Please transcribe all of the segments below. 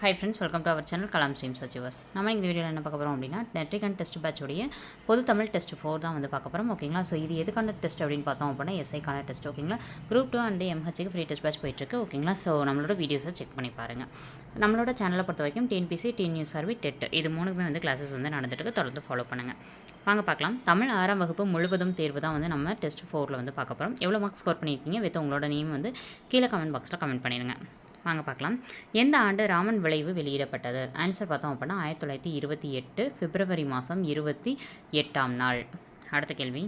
Hi friends welcome to our channel Kalam ஸ்ட்ரீம் சச்சிவாஸ் நம்ம இந்த வீடியோவில் என்ன பார்க்க போகிறோம் அப்படின்னா நெட்ரிகன் டெஸ்ட் பேட்சுடைய பொது தமிழ் டெஸ்ட் ஃபோர் தான் வந்து பார்க்க போகிறோம் ஓகேங்களா ஸோ இது எதுக்கான டெஸ்ட் அப்படின்னு பார்த்தோம் அப்படின்னா எஸ்ஐக்கான டெஸ்ட் ஓகேங்களா குரூப் டூ அண்ட் எம்ஹெச்சுக்கு ஃப்ரீ டெஸ்ட் பேட்ச் போயிட்டுருக்கு ஓகேங்களா ஸோ நம்மளோட வீடியோஸை செக் பண்ணி பாருங்கள் நம்மளோட சேனலை பொறுத்த வரைக்கும் டிஎன்பிசி டிஎன் நியூஸ் சர்வி டெட் இது மூணுக்குமே வந்து கிளாஸஸ் வந்து நடந்துட்டுருக்கு தொடர்ந்து ஃபாலோ பண்ணுங்கள் வாங்க பார்க்கலாம். தமிழ் ஆறாம் வகுப்பு முழுவதும் தேர்வு தான் வந்து நம்ம டெஸ்ட் ஃபோரில் வந்து பார்க்க போகிறோம் எவ்வளோ மார்க்ஸ் ஸ்கோர் பண்ணியிருக்கீங்க? வித் உங்களோட நேம் வந்து கீழே கமெண்ட் பாக்ஸில் கமெண்ட் பண்ணிடுங்க வாங்க பார்க்கலாம். எந்த ஆண்டு ராமன் விளைவு வெளியிடப்பட்டது? ஆன்சர் பார்த்தோம் அப்படின்னா ஆயிரத்தி தொள்ளாயிரத்தி இருபத்தி எட்டு பிப்ரவரி மாதம் இருபத்தி எட்டாம் நாள். அடுத்த கேள்வி.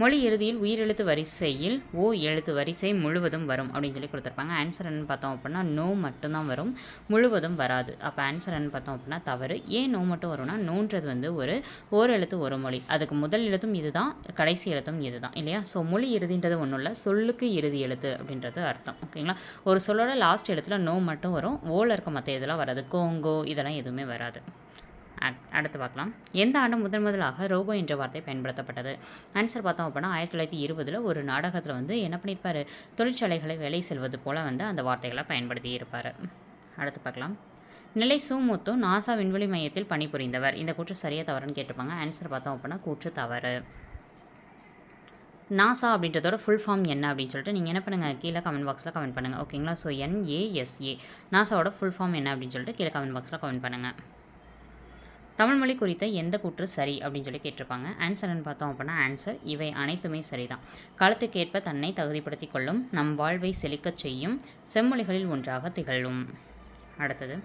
மொழி இறுதியில் உயிரெழுத்து வரிசையில் ஓ எழுத்து வரிசை முழுவதும் வரும் அப்படின்னு சொல்லி கொடுத்துருப்பாங்க. ஆன்சர் என்ன பார்த்தோம் அப்படின்னா நோ மட்டும்தான் வரும். முழுவதும் வராது. அப்போ ஆன்சர் என்ன பார்த்தோம் அப்படின்னா தவறு. ஏன் நோ மட்டும் வரும்னா நோன்றது வந்து ஒரு ஓர் எழுத்து ஒரு மொழி. அதுக்கு முதல் எழுத்தும் இதுதான் கடைசி எழுத்தும் இதுதான் இல்லையா? ஸோ மொழி இறுதின்றது ஒன்றும் இல்லை சொல்லுக்கு இறுதி எழுத்து அப்படின்றது அர்த்தம் ஓகேங்களா? ஒரு சொல்லோட லாஸ்ட் எழுத்துல நோ மட்டும் வரும். ஓல இருக்க மற்ற இதெல்லாம் வராது. கோங்கோ இதெல்லாம் எதுவுமே வராது. அடுத்து பார்க்கலாம். எந்த ஆண்டு முதன் முதலாக ரோபோ என்ற வார்த்தை பயன்படுத்தப்பட்டது? ஆன்சர் பார்த்தோம் அப்படின்னா ஆயிரத்தி தொள்ளாயிரத்தி இருபதில் ஒரு நாடகத்தில் வந்து என்ன பண்ணியிருப்பார் தொழிற்சாலைகளை வேலை செல்வது போல் வந்து அந்த வார்த்தைகளை பயன்படுத்தி இருப்பார். அடுத்து பார்க்கலாம். நிலை சுமுத்து நாசா விண்வெளி மையத்தில் பணிபுரிந்தவர். இந்த கூற்று சரியாக தவறுன்னு கேட்டிருப்பாங்க. ஆன்சர் பார்த்தோம் அப்படின்னா கூற்று தவறு. நாசா அப்படின்றதோட ஃபுல் ஃபார்ம் என்ன அப்படின்னு சொல்லிட்டு நீங்கள் என்ன பண்ணுங்கள் கீழே கமெண்ட் பாக்ஸில் கமெண்ட் பண்ணுங்கள் ஓகேங்களா so N A S A நாசாவோட full form என்ன அப்படின்னு சொல்லிட்டு கீழே கமெண்ட் பாக்ஸில் கமெண்ட் பண்ணுங்கள் தமிழ்மொழி குறித்த எந்த கூற்று சரி அப்படின்னு சொல்லி கேட்டிருப்பாங்க. ஆன்சர்னு பார்த்தோம் அப்படின்னா ஆன்சர் இவை அனைத்துமே சரிதான். காலத்துக்கேற்ப தன்னை தகுதிப்படுத்தி கொள்ளும் நம் வாழ்வை செழிக்கச் செய்யும் செம்மொழிகளில் ஒன்றாக திகழும். அடுத்தது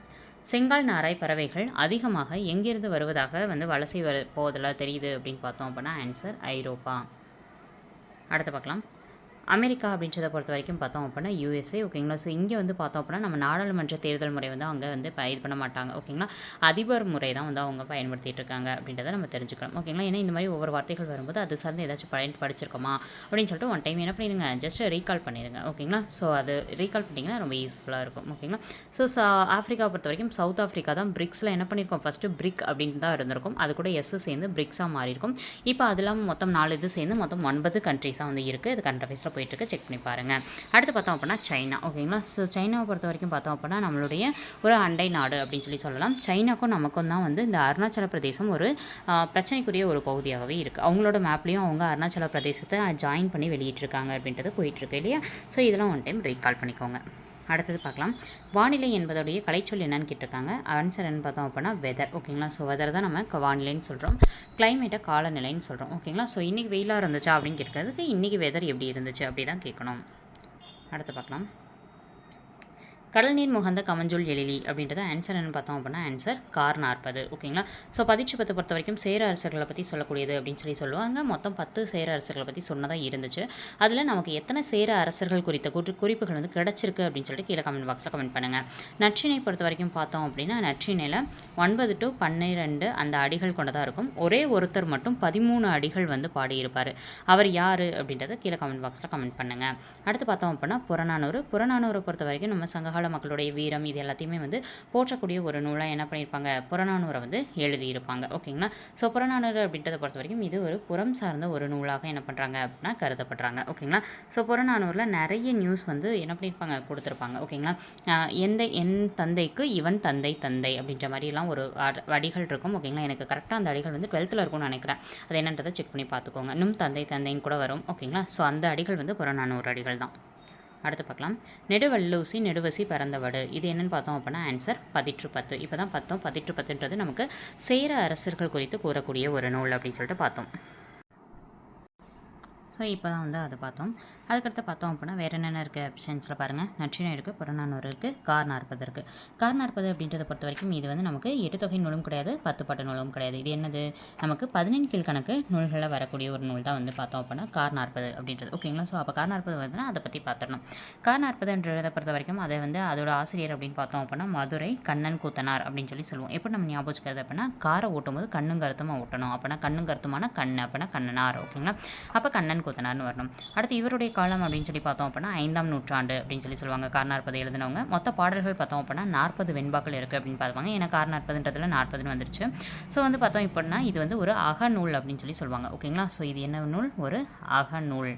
செங்கால் நாராய் பறவைகள் அதிகமாக எங்கிருந்து வருவதாக வந்து வலசை வர போவதெல்லாம் தெரியுது அப்படின்னு பார்த்தோம் அப்படின்னா ஆன்சர் ஐரோப்பா. அடுத்து பார்க்கலாம். அமெரிக்கா அப்படின்றத பொறுத்த வரைக்கும் பார்த்தோம் அப்படின்னா யூஎஸ்ஏ ஓகேங்களா ஸோ இங்கே வந்து பார்த்தோம் அப்படின்னா நம்ம நாடாளுமன்ற தேர்தல் முறை வந்து அங்கே வந்து இது பண்ண மாட்டாங்க ஓகேங்களா அதிபர் முறை தான் வந்து அவங்க பயன்படுத்திட்டு இருக்காங்க அப்படின்றத நம்ம தெரிஞ்சுக்கணும் ஓகேங்களா ஏன்னா இந்த மாதிரி ஒவ்வொரு வார்த்தைகள் வரும்போது அது சார்ந்து ஏதாச்சும் பயன் படிச்சிருக்கோமா? அப்படின்னு சொல்லிட்டு ஒன் டைம் என்ன பண்ணிடுங்க ஜஸ்ட் ரீகால் பண்ணிடுங்க ஓகேங்களா ஸோ அது ரீகால் பண்ணிங்கன்னா ரொம்ப யூஸ்ஃபுல்லாக இருக்கும் ஓகேங்களா ஸோ ஆஃப்ரிக்கா பொறுத்த வரைக்கும் சவுத் ஆஃப்ரிக்கா தான் பிரிக்ஸில் என்ன பண்ணியிருக்கோம் ஃபஸ்ட்டு பிரிக் அப்படின்னு தான் இருந்திருக்கும் அது கூட எஸ் சேர்ந்து பிரிக்ஸாக மாறி இருக்கும் இப்போ அது இல்லாமல் மொத்தம் நாலு இது சேர்ந்து மொத்தம் ஒன்பது கண்ட்ரிஸாக வந்து இருக்குது இது கண்ட்ரீஸில் போயிட்டுருக்கு. செக் பண்ணி பாருங்கள் அடுத்து பார்த்தோம் அப்படின்னா சைனா. ஓகேங்களா ஸோ சைனாவை பொறுத்த வரைக்கும் பார்த்தோம் அப்படின்னா நம்மளுடைய ஒரு அண்டை நாடு அப்படின்னு சொல்லி சொல்லலாம். சைனாக்கும் நமக்கும் தான் வந்து இந்த அருணாச்சல பிரதேசம் ஒரு பிரச்சனைக்குரிய ஒரு பகுதியாகவே இருக்குது அவங்களோட மேப்லேயும் அவங்க அருணாச்சல பிரதேசத்தை ஜாயின் பண்ணி வெளியிட்டிருக்காங்க அப்படின்றது போயிட்டுருக்கு இல்லையா? ஸோ இதெல்லாம் ஒன் டைம் ரீகால் பண்ணிக்கோங்க. அடுத்தது பார்க்கலாம். வானிலை என்பதோடைய கலைச்சொல் என்னன்னு கேட்டிருக்காங்க. ஆன்சர் என்ன பார்த்தோம் அப்படின்னா வெதர் ஓகேங்களா? ஸோ வெதர் தான் நம்ம வானிலைன்னு சொல்கிறோம் கிளைமேட்டை காலநிலைன்னு சொல்கிறோம் ஓகேங்களா? ஸோ இன்றைக்கி வெயிலாக இருந்துச்சா அப்படின்னு கேட்கறதுக்கு இன்றைக்கி வெதர் எப்படி இருந்துச்சு அப்படி தான் கேட்கணும். அடுத்து பார்க்கலாம். கடல் நீர் முகந்த கமஞ்சொல் எழிலி அப்படின்றது ஆன்சர் என்னன்னு பார்த்தோம் அப்படின்னா ஆன்சர் கார் நாற்பது ஓகேங்களா? ஸோ பதிச்சு பொறுத்த வரைக்கும் சேர அரசர்களை பற்றி சொல்லக்கூடியது அப்படின்னு சொல்லி சொல்லுவாங்க. மொத்தம் பத்து சேர அரசர்களை பற்றி சொன்னதாக இருந்துச்சு. அதில் நமக்கு எத்தனை சேர அரசர்கள் குறித்த குறி குறிப்புகள் வந்து கிடச்சிருக்கு அப்படின்னு சொல்லிட்டு கீழே கமெண்ட் பாக்ஸில் கமெண்ட் பண்ணுங்கள் நற்றினை பொறுத்த வரைக்கும் பார்த்தோம் அப்படின்னா நற்றினையில் ஒன்பது டு பன்னிரெண்டு அந்த அடிகள் கொண்டதாக இருக்கும். ஒரே ஒருத்தர் மட்டும் பதிமூணு அடிகள் வந்து பாடியிருப்பார். அவர் யார் அப்படின்றத கீழே கமெண்ட் பாக்ஸில் கமெண்ட் பண்ணுங்கள் அடுத்து பார்த்தோம் அப்படின்னா புறநானூறு. புறநானூரை பொறுத்த வரைக்கும் நம்ம சங்க சங்ககால மக்களுடைய வீரம் இது எல்லாத்தையுமே வந்து போற்றக்கூடிய ஒரு நூலாக என்ன பண்ணியிருப்பாங்க புறநானூரை வந்து எழுதியிருப்பாங்க. ஓகேங்களா? ஸோ புறநானூறு அப்படின்றத பொறுத்த வரைக்கும் இது ஒரு புறம் சார்ந்த ஒரு நூலாக என்ன பண்ணுறாங்க அப்படின்னா கருதப்படுறாங்க. ஓகேங்களா? ஸோ புறநானூரில் நிறைய நியூஸ் வந்து என்ன பண்ணியிருப்பாங்க கொடுத்துருப்பாங்க. ஓகேங்களா? எந்த என் தந்தைக்கு இவன் தந்தை தந்தை அப்படின்ற மாதிரிலாம் ஒரு அடிகள் இருக்கும். ஓகேங்களா? எனக்கு கரெக்டாக அந்த அடிகள் வந்து டுவெல்த்தில் இருக்கும்னு நினைக்கிறேன். அது என்னன்றதை செக் பண்ணி பார்த்துக்கோங்க. இன்னும் தந்தை தந்தைன்னு கூட வரும். ஓகேங்களா? ஸோ அந்த அடிகள் வந்து புறநானூறு அடிகள் தான். அடுத்து பார்க்கலாம். நெடுவல்லூசி நெடுவசி பறந்தவடு இது என்னன்னு பார்த்தோம் அப்படின்னா ஆன்சர் பதிற்று பத்து. இப்போ தான் பார்த்தோம். பதிற்று பத்துன்றது நமக்கு சேர அரசர்கள் குறித்து கூறக்கூடிய ஒரு நூல் அப்படின்னு சொல்லிட்டு பார்த்தோம். ஸோ இப்போ தான் வந்து அதை பார்த்தோம். அதுக்கடுத்து பார்த்தோம் அப்படின்னா வேறு என்னென்ன இருக்குது ஆப்ஷன்ஸில் பாருங்கள் நற்றினம் இருக்குது புறநானூறு இருக்குது கார் நாற்பது இருக்குது கார் நாற்பது அப்படின்றத பொறுத்த வரைக்கும் இது வந்து நமக்கு எட்டு தொகை நூலும் கிடையாது பத்து பாட்டு நூலும் கிடையாது. இது என்னது? நமக்கு பதினெண் கீழ்கணக்கு நூல்களில் வரக்கூடிய ஒரு நூல் தான் வந்து பார்த்தோம் அப்படின்னா கார் நாற்பது அப்படின்றது. ஓகேங்களா ஸோ அப்போ கார் நாற்பது வருதுன்னா அதை பற்றி பார்த்துடணும். கார் நாற்பதுன்றதை பொறுத்த வரைக்கும் அதை வந்து அதோட ஆசிரியர் அப்படின்னு பார்த்தோம் அப்படின்னா மதுரை கண்ணன் கூத்தனார் அப்படின்னு சொல்லி சொல்லுவோம். எப்படி நம்ம ஞாபகம் வச்சுக்கிறது அப்படின்னா காரை ஓட்டும்போது கண்ணும் கருத்துமாக ஓட்டணும். அப்படின்னா கண்ணும் கருத்துமான கண்ணு அப்படின்னா கண்ணனார். ஓகேங்களா அப்போ கண்ணன் கூத்தனார்னு வரணும். அடுத்து இவருடைய காலம் அப்படின்னு சொல்லி பார்த்தோம் அப்படின்னா ஐந்தாம் நூற்றாண்டு அப்படின்னு சொல்லி சொல்லுவாங்க. கார் நாற்பது எழுதினவங்க. மொத்த பாடல்கள் பார்த்தோம் அப்படின்னா நாற்பது வெண்பாக்கள் இருக்குது அப்படின்னு பார்ப்பாங்க ஏன்னா கார்நாற்பதுன்றதுல நாற்பதுன்னு வந்துருச்சு. ஸோ வந்து பார்த்தோம் இப்படின்னா இது வந்து ஒரு அகநூல் அப்படின்னு சொல்லி சொல்லுவாங்க. ஓகேங்களா ஸோ இது என்ன நூல்? ஒரு அகநூல்.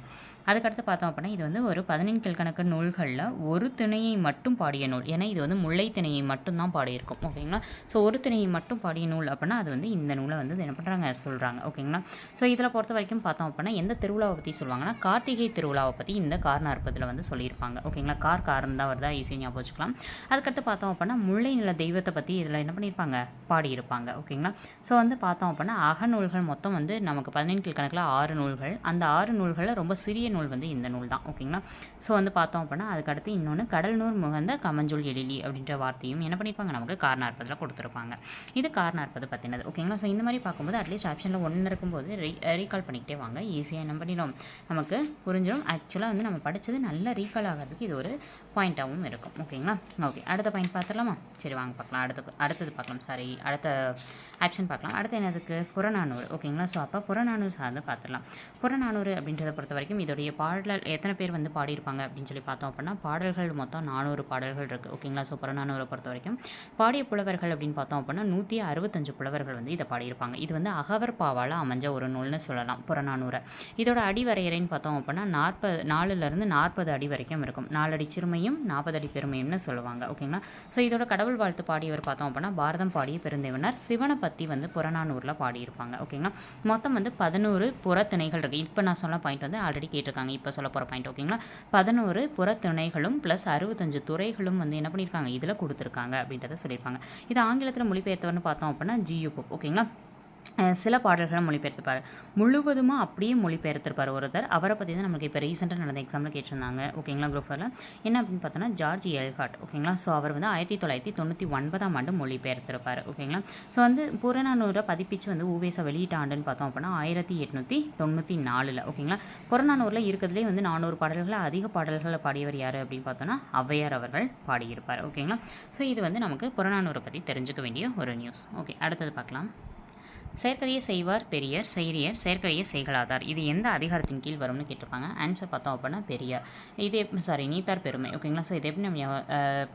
அதுக்கடுத்து பார்த்தோம் அப்படின்னா இது வந்து ஒரு பதினெண் கீழ்கணக்கு நூல்களில் ஒரு திணையை மட்டும் பாடிய நூல். ஏன்னா இது வந்து முல்லை திணையை மட்டும்தான் பாடியிருக்கும். ஓகேங்களா? ஸோ ஒரு திணையை மட்டும் பாடிய நூல் அப்படின்னா அது வந்து இந்த நூலை வந்து என்ன பண்ணுறாங்க சொல்கிறாங்க ஓகேங்களா? ஸோ இதில் பொறுத்த வரைக்கும் பார்த்தோம் அப்படின்னா எந்த திருவிழாவை பற்றி சொல்லுவாங்கன்னா கார்த்திகை திருவிழாவை பற்றி இந்த கார் நாற்பதில் வந்து சொல்லியிருப்பாங்க. ஓகேங்களா? கார் காரம் தான் வருதா? ஈஸியாக ஞாபகம் வச்சுக்கலாம். அதுக்கடுத்து பார்த்தோம் அப்படின்னா முல்லை நில தெய்வத்தை பற்றி இதில் என்ன பண்ணியிருப்பாங்க? பாடியிருப்பாங்க. ஓகேங்களா? ஸோ வந்து பார்த்தோம் அப்படின்னா அகநூல்கள் மொத்தம் வந்து நமக்கு பதினெண் கணக்கில் ஆறு நூல்கள். அந்த ஆறு நூல்களில் ரொம்ப சிறிய நூல் நூல் வந்து இந்த நூல் தான் ஓகேங்களா ஸோ வந்து பார்த்தோம் அப்படின்னா அதுக்கடுத்து இன்னொன்று கடல்நூர் முகந்த கமஞ்சூல் எழிலி அப்படின்ற வார்த்தையும் என்ன பண்ணியிருப்பாங்க நமக்கு கார்நாற்பதில் கொடுத்துருப்பாங்க. இது காரணார்பது பற்றினது ஓகேங்களா ஸோ இந்த மாதிரி பார்க்கும்போது அட்லீஸ்ட் ஆப்ஷனில் ஒன்று இருக்கும்போது ரீ ரீகால் uh, பண்ணிக்கிட்டே வாங்க ஈஸியாக என்ன பண்ணிடும் நமக்கு புரிஞ்சிடும் ஆக்சுவலாக வந்து நம்ம படித்தது நல்லா ரீகால் ஆகிறதுக்கு இது ஒரு பாயிண்ட்டாகவும் இருக்கும் ஓகேங்களா ஓகே அடுத்த பாயிண்ட் பார்த்துடலாமா? சரி வாங்க பார்க்கலாம். அடுத்து அடுத்தது பார்க்கலாம். சாரி அடுத்த ஆப்ஷன் பார்க்கலாம். அடுத்து என்னதுக்கு? புறநானூறு ஓகேங்களா ஸோ அப்போ புறநானூறு சார்ந்து பார்த்துடலாம். புறநானூறு அப்படின்றத பொறுத்த வரைக்கும் இதோட அவருடைய பாடல் எத்தனை பேர் வந்து பாடியிருப்பாங்க அப்படின்னு சொல்லி பார்த்தோம் அப்படின்னா பாடல்கள் மொத்தம் நானூறு பாடல்கள் இருக்குது ஓகேங்களா ஸோ புறநானூரை பொறுத்த வரைக்கும். பாடிய புலவர்கள் அப்படின்னு பார்த்தோம் அப்படின்னா நூற்றி அறுபத்தஞ்சு புலவர்கள் வந்து இதை பாடியிருப்பாங்க. இது வந்து அகவர் பாவால் அமைஞ்ச ஒரு நூல்னு சொல்லலாம். புறநானூரை இதோட அடிவரையறைன்னு பார்த்தோம் அப்படின்னா நாற்பது நாலுலேருந்து நாற்பது அடி வரைக்கும் இருக்கும். நாலடி சிறுமையும் நாற்பது அடி பெருமையும்னு சொல்லுவாங்க. ஓகேங்களா ஸோ இதோட கடவுள் வாழ்த்து பாடியவர் பார்த்தோம் அப்படின்னா பாரதம் பாடிய பெருந்தேவனர் சிவனை பற்றி வந்து புறநானூரில் பாடியிருப்பாங்க. ஓகேங்களா மொத்தம் வந்து பதினோரு புறத்திணைகள் இருக்குது இப்போ நான் சொன்ன பாயிண்ட் வந்து ஆல்ரெடி கேட்டு கேட்டிருக்காங்க இப்போ சொல்ல போகிற பாயிண்ட் ஓகேங்களா பதினோரு புறத்துணைகளும் ப்ளஸ் அறுபத்தஞ்சு துறைகளும் வந்து என்ன பண்ணியிருக்காங்க இதில் கொடுத்துருக்காங்க அப்படின்றத சொல்லியிருப்பாங்க இது ஆங்கிலத்தில் மொழிபெயர்த்தவர்னு பார்த்தோம் அப்படின்னா ஜியு ஓகேங்களா சில பாடல்களை மொழிபெயர்த்துப்பார். முழுவதுமாக அப்படியே மொழிபெயர்த்திருப்பார் ஒருத்தர். அவரை பற்றி தான் நம்மளுக்கு இப்போ ரீசெண்டாக நடந்த எக்ஸாமில் கேட்டிருந்தாங்க. ஓகேங்களா குரூப் ஃபோரில் என்ன அப்படின்னு பார்த்தோன்னா ஜார்ஜ் எல்காட் ஓகேங்களா ஸோ அவர் வந்து ஆயிரத்தி தொள்ளாயிரத்தி தொண்ணூற்றி ஒன்பதாம் ஆண்டு மொழிபெயர்த்திருப்பார். ஓகேங்களா ஸோ வந்து புறநானூரை பதிப்பிச்சு வந்து ஊவேசா வெளியிட்ட ஆண்டுன்னு பார்த்தோம் அப்படின்னா ஆயிரத்தி எட்நூற்றி தொண்ணூற்றி நாலில். ஓகேங்களா புறநானூரில் இருக்கிறதுலே வந்து நானூறு பாடல்களை அதிக பாடல்களை பாடியவர் யார் அப்படின்னு பார்த்தோன்னா ஔவையார் அவர்கள் பாடியிருப்பார். ஓகேங்களா ஸோ இது வந்து நமக்கு புறநானூரை பற்றி தெரிஞ்சுக்க வேண்டிய ஒரு நியூஸ் ஓகே அடுத்தது பார்க்கலாம். செயற்கரிய செய்வார் பெரியர் செயரியர் செயற்கரிய செய்களாதார். இது எந்த அதிகாரத்தின் கீழ் வரும்னு கேட்டிருப்பாங்க? ஆன்சர் பார்த்தோம் அப்படின்னா பெரியார். இது சாரி நீத்தார் பெருமை. ஓகேங்களா ஸோ இது எப்படி நம்ம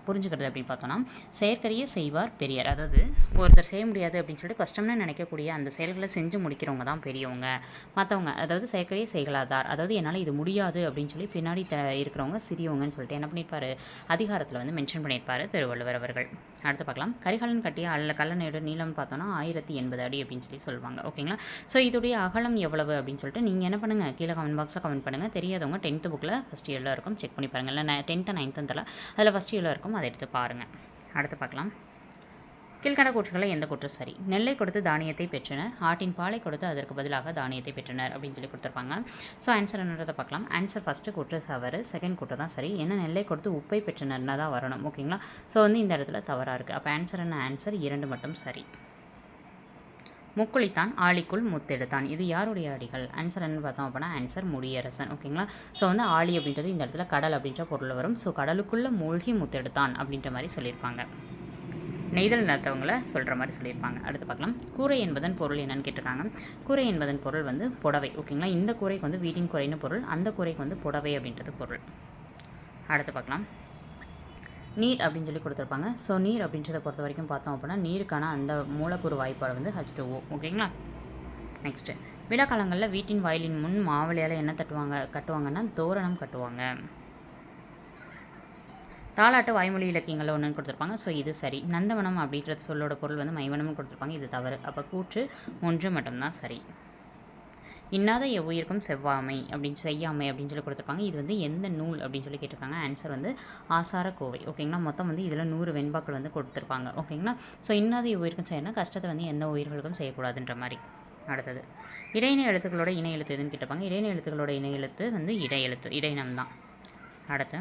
புரிஞ்சுக்கிறது அப்படின்னு பார்த்தோம்னா செயற்கரிய செய்வார் பெரியார். அதாவது ஒருத்தர் செய்ய முடியாது அப்படின்னு சொல்லிட்டு கஷ்டம்னு நினைக்கக்கூடிய அந்த செயல்களை செஞ்சு முடிக்கிறவங்க தான் பெரியவங்க. மற்றவங்க அதாவது செயற்கரிய செய்களாதார். அதாவது என்னால் இது முடியாது அப்படின்னு சொல்லி பின்னாடி த இருக்கிறவங்க சிறியவங்கன்னு சொல்லிட்டு என்ன பண்ணியிருப்பாரு? அதிகாரத்தில் வந்து மென்ஷன் பண்ணியிருப்பார் திருவள்ளுவர் அவர்கள். அடுத்து பார்க்கலாம். கரிகாலன் கட்டிய அல்ல கல்லணையோட நீளம் பார்த்தோன்னா ஆயிரத்தி எண்பது அடி அப்படின்னு சொல்லி சொல்லுவாங்க. ஓகேங்களா ஸோ இதோடைய அகலம் எவ்வளவு அப்படின்னு சொல்லிட்டு நீங்கள் என்ன பண்ணுங்கள் கீழே கமெண்ட் பாக்ஸில் கமெண்ட் பண்ணுங்கள் தெரியாதவங்க டென்த்து புக்கில் ஃபஸ்ட் இயரில் இருக்கும். செக் பண்ணி பாருங்கள் இல்லை டென்த்து நைன்த்து தலை அதில் ஃபஸ்ட் இயரில் இருக்கும். அதை எடுத்து பாருங்கள் அடுத்து பார்க்கலாம். கீழ்கண்ட கூற்றுகளை எந்த கூற்று? சரி. நெல்லை கொடுத்து தானியத்தை பெற்றனர். ஆட்டின் பாலை கொடுத்து அதற்கு பதிலாக தானியத்தை பெற்றனர் அப்படின்னு சொல்லி கொடுத்துருப்பாங்க. ஸோ ஆன்சர் என்னன்றதை பார்க்கலாம். ஆன்சர் ஃபஸ்ட்டு கூற்று தவறு. செகண்ட் கூற்று தான் சரி. ஏன்னா நெல்லை கொடுத்து உப்பை பெற்றனர்னா தான் வரணும். ஓகேங்களா ஸோ வந்து இந்த இடத்துல தவறாக இருக்குது அப்போ ஆன்சர் என்ன? ஆன்சர் இரண்டு மட்டும் சரி. முக்குளித்தான் ஆழிக்குள் முத்தெடுத்தான். இது யாருடைய அடிகள்? ஆன்சர் என்ன பார்த்தோம் அப்படின்னா ஆன்சர் முடியரசன். ஓகேங்களா ஸோ வந்து ஆழி அப்படின்றது இந்த இடத்துல கடல் அப்படின்ற பொருள் வரும். ஸோ கடலுக்குள்ளே மூழ்கி முத்தெடுத்தான் அப்படின்ற மாதிரி சொல்லியிருப்பாங்க. நெய்தல் நடத்தவங்களை சொல்கிற மாதிரி சொல்லியிருப்பாங்க. அடுத்து பார்க்கலாம். கூரை என்பதன் பொருள் என்னன்னு கேட்டிருக்காங்க. கூரை என்பதன் பொருள் வந்து புடவை. ஓகேங்களா இந்த கூரைக்கு வந்து வீட்டின் குறைன்னு பொருள் அந்த கூரைக்கு வந்து புடவை அப்படின்றது பொருள். அடுத்து பார்க்கலாம். நீர் அப்படின்னு சொல்லி கொடுத்துருப்பாங்க. ஸோ நீர் அப்படின்றத பொறுத்த வரைக்கும் பார்த்தோம் அப்படின்னா நீருக்கான அந்த மூலக்கூறு வாய்ப்பாடு வந்து ஹச் டூ ஓகேங்களா? நெக்ஸ்ட்டு விழாக்காலங்களில் வீட்டின் வாயிலின் முன் மாவளையால் என்ன தட்டுவாங்க கட்டுவாங்கன்னா தோரணம் கட்டுவாங்க. தாலாட்டு வாய்மொழி இலக்கியங்களில் ஒன்றுன்னு கொடுத்துருப்பாங்க. ஸோ இது சரி. நந்தவனம் அப்படின்ற சொல்லோட பொருள் வந்து மைவனமும் கொடுத்துருப்பாங்க. இது தவறு. அப்போ கூற்று ஒன்று மட்டும்தான் சரி. இன்னாத எவ்வுயிருக்கும் செவ்வாமை அப்படின்னு செய்யாமை அப்படின்னு சொல்லி கொடுத்துருப்பாங்க. இது வந்து எந்த நூல் அப்படின்னு சொல்லி கேட்டிருக்காங்க. ஆன்சர் வந்து ஆசார கோவை. ஓகேங்களா மொத்தம் வந்து இதில் நூறு வெண்பாக்கள் வந்து கொடுத்துருப்பாங்க. ஓகேங்களா ஸோ இன்னாத எவ்வுயிருக்கும் செய்யணும் கஷ்டத்தை வந்து எந்த உயிர்களுக்கும் செய்யக்கூடாதுன்ற மாதிரி. அடுத்தது இடையின எழுத்துக்களோட இணை எழுத்து எதுன்னு கேட்டிருப்பாங்க. இடையின எழுத்துக்களோட இணை எழுத்து வந்து இடை எழுத்து இடையினம் தான் அடுத்து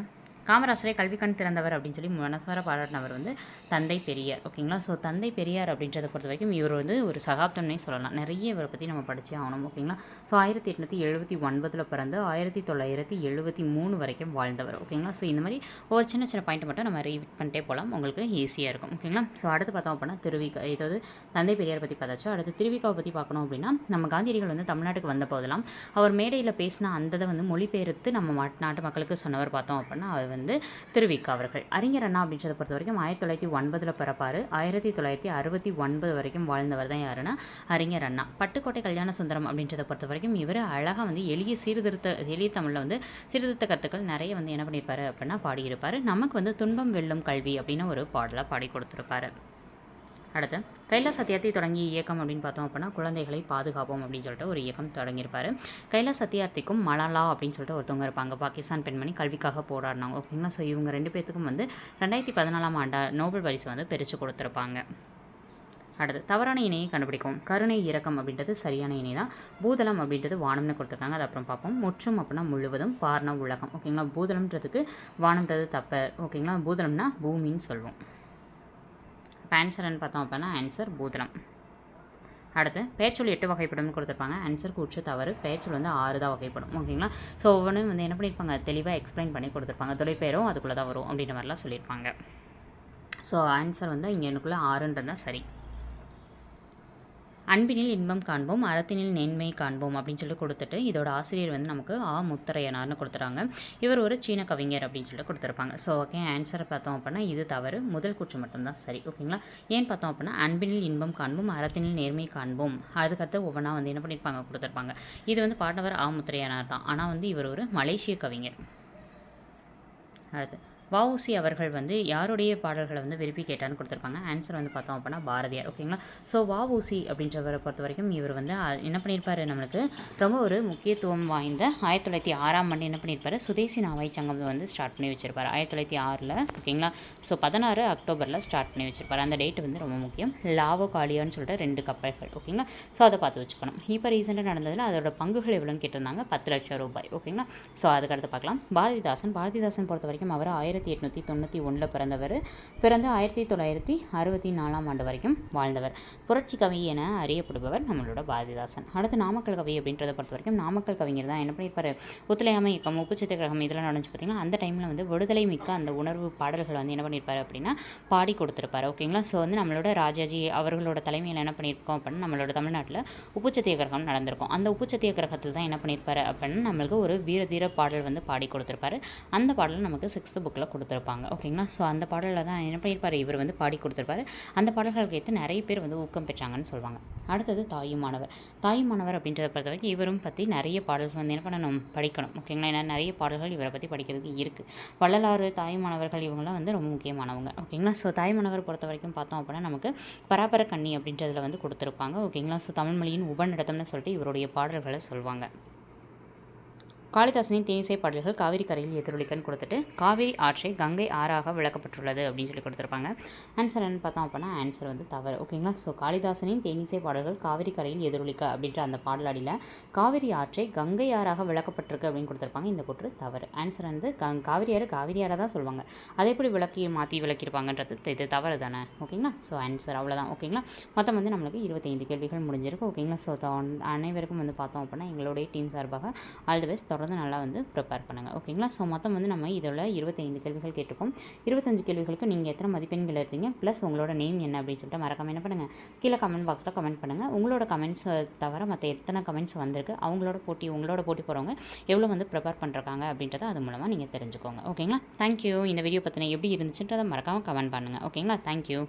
காமராசரே கல்வி கண் திறந்தவர் அப்படின்னு சொல்லி மனசார பாராட்டினவர் வந்து தந்தை பெரியார் ஓகேங்களா? ஸோ தந்தை பெரியார் அப்படின்றத பொறுத்த வரைக்கும் இவர் வந்து ஒரு சகாப்தம்னே சொல்லலாம். நிறைய இவரை பற்றி நம்ம படித்தே ஆகணும் ஓகேங்களா? ஸோ ஆயிரத்தி எட்நூற்றி எழுபத்தி ஒன்பதில் பிறந்து ஆயிரத்தி தொள்ளாயிரத்தி எழுபத்தி மூணு வரைக்கும் வாழ்ந்தவர் ஓகேங்களா? ஸோ இந்த மாதிரி ஒரு சின்ன சின்ன பாயிண்ட் மட்டும் நம்ம ரீட் பண்ணிட்டே போகலாம். உங்களுக்கு ஈஸியாக இருக்கும் ஓகேங்களா? ஸோ அடுத்து பார்த்தோம் அப்படின்னா திருவிகா ஏதாவது தந்தை பெரியார் பற்றி பார்த்தாச்சு. அடுத்து திருவிக்காவை பற்றி பார்க்கணும் அப்படின்னா நம்ம காந்தியடிகள் வந்து தமிழ்நாட்டுக்கு வந்த போதெல்லாம் அவர் மேடையில் பேசின அந்த வந்து மொழிபெயர்த்து நம்ம நாட்டு மக்களுக்கு சொன்னவர் பார்த்தோம் அப்படின்னா அவர் வந்து திருவிக்கா அவர்கள். அறிஞர் அண்ணா அப்படின்றத பொறுத்த வரைக்கும் ஆயிரத்தி தொள்ளாயிரத்தி ஒன்பதில் பிறப்பார். ஆயிரத்தி தொள்ளாயிரத்தி அறுபத்தி ஒன்பது வரைக்கும் வாழ்ந்தவர் தான் யாருன்னா அறிஞர் அண்ணா. பட்டுக்கோட்டை கல்யாண சுந்தரம் அப்படின்றத பொறுத்த வரைக்கும் இவர் அழகாக வந்து எளிய சீர்திருத்த எளிய தமிழில் வந்து சீர்திருத்த கருத்துக்கள் நிறைய வந்து என்ன பண்ணியிருப்பாரு அப்படின்னா பாடியிருப்பார். நமக்கு வந்து துன்பம் வெல்லும் கல்வி அப்படின்னு ஒரு பாடலாக பாடி கொடுத்துருப்பாரு. அடுத்து கைலாச சத்தியார்த்தி தொடங்கிய இயக்கம் அப்படின்னு பார்த்தோம் அப்படின்னா குழந்தைகளை பாதுகாப்போம் அப்படின்னு சொல்லிட்டு ஒரு இயக்கம் தொடங்கியிருப்பார். கைலாச சத்தியார்த்திக்கும் மலாலா அப்படின்னு சொல்லிட்டு ஒருத்தவங்க இருப்பாங்க. பாகிஸ்தான் பெண்மணி கல்விக்காக போராடினாங்க ஓகேங்களா? ஸோ இவங்க ரெண்டு பேர்த்துக்கும் வந்து ரெண்டாயிரத்தி பதினாலாம் ஆண்டா நோபல் பரிசு வந்து பிரித்து கொடுத்துருப்பாங்க. அடுத்து தவறான இணையை கண்டுபிடிக்கும். கருணை இறக்கம் அப்படின்றது சரியான இணை தான். பூதளம் அப்படின்றது வானம்னு கொடுத்துருக்காங்க. அது அப்புறம் பார்ப்போம். முற்றும் அப்படின்னா முழுவதும் பார்ன உலகம் ஓகேங்களா? பூதளம்ன்றதுக்கு வானம்ன்றது தப்பர் ஓகேங்களா? பூதளம்னா பூமின்னு சொல்லுவோம். இப்போ ஆன்சர்னு பார்த்தோம் அப்படின்னா ஆன்சர் பூதனம் அடுத்து பெயர்ச்சொல் எட்டு வகைப்படும்னு கொடுத்துருப்பாங்க. ஆன்சர் கூற்று தவறு. பெயர்ச்சொல் வந்து ஆறு தான் வகைப்படும். ஓகேங்களா ஸோ ஒவ்வொன்றும் வந்து என்ன பண்ணியிருப்பாங்க? தெளிவாக எக்ஸ்பிளைன் பண்ணி கொடுத்துருப்பாங்க. தொழிற்பெயரும் அதுக்குள்ளே தான் வரும் அப்படின்ற மாதிரிலாம் சொல்லியிருப்பாங்க. ஸோ ஆன்சர் வந்து இங்கே எனக்குள்ளே ஆறுன்றது தான் சரி. அன்பினில் இன்பம் காண்போம் அறத்தினில் நேன்மை காண்போம் அப்படின்னு சொல்லி கொடுத்துட்டு இதோட ஆசிரியர் வந்து நமக்கு ஆ முத்தரையனார்னு கொடுத்துறாங்க. இவர் ஒரு சீன கவிஞர் அப்படின்னு சொல்லிட்டு கொடுத்துருப்பாங்க. ஸோ ஓகே ஆன்சரை பார்த்தோம் அப்படின்னா இது தவறு. முதல் கூற்று மட்டும்தான் சரி ஓகேங்களா ஏன் பார்த்தோம் அப்படின்னா அன்பினில் இன்பம் காண்போம் அறத்தினில் நேர்மை காண்போம். அதுக்கடுத்து ஒவ்வொன்றா வந்து என்ன பண்ணியிருப்பாங்க கொடுத்துருப்பாங்க. இது வந்து பாட்டவர் ஆ முத்திரையனார் தான். ஆனால் வந்து இவர் ஒரு மலேசிய கவிஞர். அடுத்து. வஉசி அவர்கள் வந்து யாருடைய பாடல்களை வந்து விரும்பி கேட்டான்னு கொடுத்துருப்பாங்க? ஆன்சர் வந்து பார்த்தோம் அப்படின்னா பாரதியார். ஓகேங்களா ஸோ வஉசி அப்படின்றவரை பொறுத்த வரைக்கும் இவர் வந்து என்ன பண்ணியிருப்பார் நம்மளுக்கு? ரொம்ப ஒரு முக்கியத்துவம் வாய்ந்த ஆயிரத்தி தொள்ளாயிரத்தி ஆறாம் ஆண்டு என்ன பண்ணியிருப்பார்? சுதேசி நாவாய் சங்கம் வந்து ஸ்டார்ட் பண்ணி வச்சிருப்பார். ஆயிரத்தி தொள்ளாயிரத்தி ஆறில் ஓகேங்களா ஸோ பதினாறு அக்டோபரில் ஸ்டார்ட் பண்ணி வச்சிருப்பாரு. அந்த டேட் வந்து ரொம்ப முக்கியம். லாவோ காலியான்னு சொல்லிட்டு ரெண்டு கப்பல்கள் ஓகேங்களா ஸோ அதை பார்த்து வச்சுக்கணும். இப்போ ரீசெண்டாக நடந்ததில் அதோட பங்குகள் எவ்வளோன்னு கேட்டிருந்தாங்க? பத்து லட்சம் ரூபாய் ஓகேங்களா ஸோ அதுக்கடுத்து பார்க்கலாம். பாரதிதாசன் பாரதிதாசன் பொறுத்த வரைக்கும் அவர் ஆயிரத்தி எட்நூற்றி தொண்ணூற்றி ஒன்றில் பிறந்தவர். பிறந்து ஆயிரத்தி தொள்ளாயிரத்தி அறுபத்தி நாலாம் ஆண்டு வரைக்கும் வாழ்ந்தவர். புரட்சி கவி என அறியப்படுபவர் நம்மளோட பாரதிதாசன். அடுத்து நாமக்கல் கவி அப்படின்றத பொறுத்த வரைக்கும் நாமக்கல் கவிஞர் தான். என்ன பண்ணியிருப்பார்? ஒத்துழையாமை இயக்கம் உப்புச்சத்து கிரகம் இதெல்லாம் நடந்துச்சு பார்த்தீங்கன்னா அந்த டைமில் வந்து விடுதலை மிக்க அந்த உணர்வு பாடல்கள் வந்து என்ன பண்ணியிருப்பாரு அப்படின்னா பாடி கொடுத்துருப்பாரு. ஓகேங்களா ஸோ வந்து நம்மளோட ராஜாஜி அவர்களோட தலைமையில் என்ன பண்ணியிருக்கோம் அப்படின்னா நம்மளோட தமிழ்நாட்டில் உப்பு கிரகம் நடந்திருக்கும். அந்த உப்பு சத்தியாகிரகத்தில் தான் என்ன பண்ணியிருப்பார் அப்படின்னா நம்மளுக்கு ஒரு வீர தீர பாடல் வந்து பாடி கொடுத்துருப்பாரு. அந்த பாடல் நமக்கு சிக்ஸ்த் புக்கில் கொடுத்துருப்பாங்க. ஓகேங்களா? ஸோ அந்த பாடலில் தான் என்ன பண்ணியிருப்பார்? இவர் வந்து பாடி கொடுத்துருப்பாரு. அந்த பாடல்களுக்கு ஏற்று நிறைய பேர் வந்து ஊக்கம் பெற்றாங்கன்னு சொல்லுவாங்க அடுத்தது தாயுமானவர் தாயுமானவர் அப்படின்றத பொறுத்த வரைக்கும் இவரும் பற்றி நிறைய பாடல்கள் வந்து என்ன பண்ணணும்? படிக்கணும். ஓகேங்களா? ஏன்னா நிறைய பாடல்கள் இவரை பற்றி படிக்கிறதுக்கு இருக்குது வள்ளலாறு தாயுமானவர்கள் இவங்களாம் வந்து ரொம்ப முக்கியமானவங்க. ஓகேங்களா? ஸோ தாய்மானவர் பொறுத்த வரைக்கும் பார்த்தோம் அப்படின்னா நமக்கு பராபர கண்ணி அப்படின்றதில் வந்து கொடுத்துருப்பாங்க. ஓகேங்களா? ஸோ தமிழ்மொழியின் உபநடத்தம்னு சொல்லிட்டு இவருடைய பாடல்களை சொல்லுவாங்க காளிதாசனின் தேனிசை பாடல்கள் காவிரி கரையில் எதிரொலிக்கன்னு கொடுத்துட்டு காவிரி ஆற்றை கங்கை ஆறாக விளக்கப்பட்டுள்ளது அப்படின்னு சொல்லி கொடுத்துருப்பாங்க. ஆன்சர் என்ன பார்த்தோம் அப்படின்னா ஆன்சர் வந்து தவறு. ஓகேங்களா ஸோ காளிதாசனின் தேனிசை பாடல்கள் காவிரி கரையில் எதிரொலிக்க அப்படின்ற அந்த பாடலாடியில் காவிரி ஆற்றை கங்கை ஆறாக விளக்கப்பட்டிருக்கு அப்படின்னு கொடுத்துருப்பாங்க. இந்த கூற்று தவறு. ஆன்சர் வந்து கங் காவிரி ஆறு காவிரி ஆறாக தான் சொல்லுவாங்க. அதே எப்படி விளக்கி மாற்றி விளக்கியிருப்பாங்கன்றது இது தவறு தானே? ஓகேங்களா ஸோ ஆன்சர் அவ்வளோதான் ஓகேங்களா மொத்தம் வந்து நம்மளுக்கு இருபத்தைந்து கேள்விகள் முடிஞ்சிருக்கு. ஓகேங்களா ஸோ அனைவருக்கும் வந்து பார்த்தோம் அப்படின்னா எங்களுடைய டீம் சார்பாக ஆல் தி பெஸ்ட் தொடர்ந்து நல்லா வந்து ப்ரிப்பேர் பண்ணுங்கள் ஓகேங்களா ஸோ மொத்தம் வந்து நம்ம இதில் இருபத்தைந்து கேள்விகள் கேட்டிருக்கோம். இருபத்தஞ்சு கேள்விகளுக்கு நீங்கள் எத்தனை மதிப்பெண்கள் எடுத்தீங்க? ப்ளஸ் உங்களோட நேம் என்ன அப்படின்னு சொல்லிட்டு மறக்காம என்ன பண்ணுங்கள் கீழே கமெண்ட் பாக்ஸில் கமெண்ட் பண்ணுங்கள் உங்களோட கமெண்ட்ஸ் தவிர மற்ற எத்தனை கமெண்ட்ஸ் வந்திருக்கு அவங்களோட போட்டி உங்களோட போட்டி போகிறவங்க எவ்வளோ வந்து ப்ரிப்பேர் பண்ணுறாங்க அப்படின்றத அது மூலமாக நீங்கள் தெரிஞ்சுக்கோங்க. ஓகேங்களா தேங்க்யூ இந்த வீடியோ பற்றின எப்படி இருந்துச்சுன்றதை மறக்காமல் கமெண்ட் பண்ணுங்கள் ஓகேங்களா தேங்க்யூ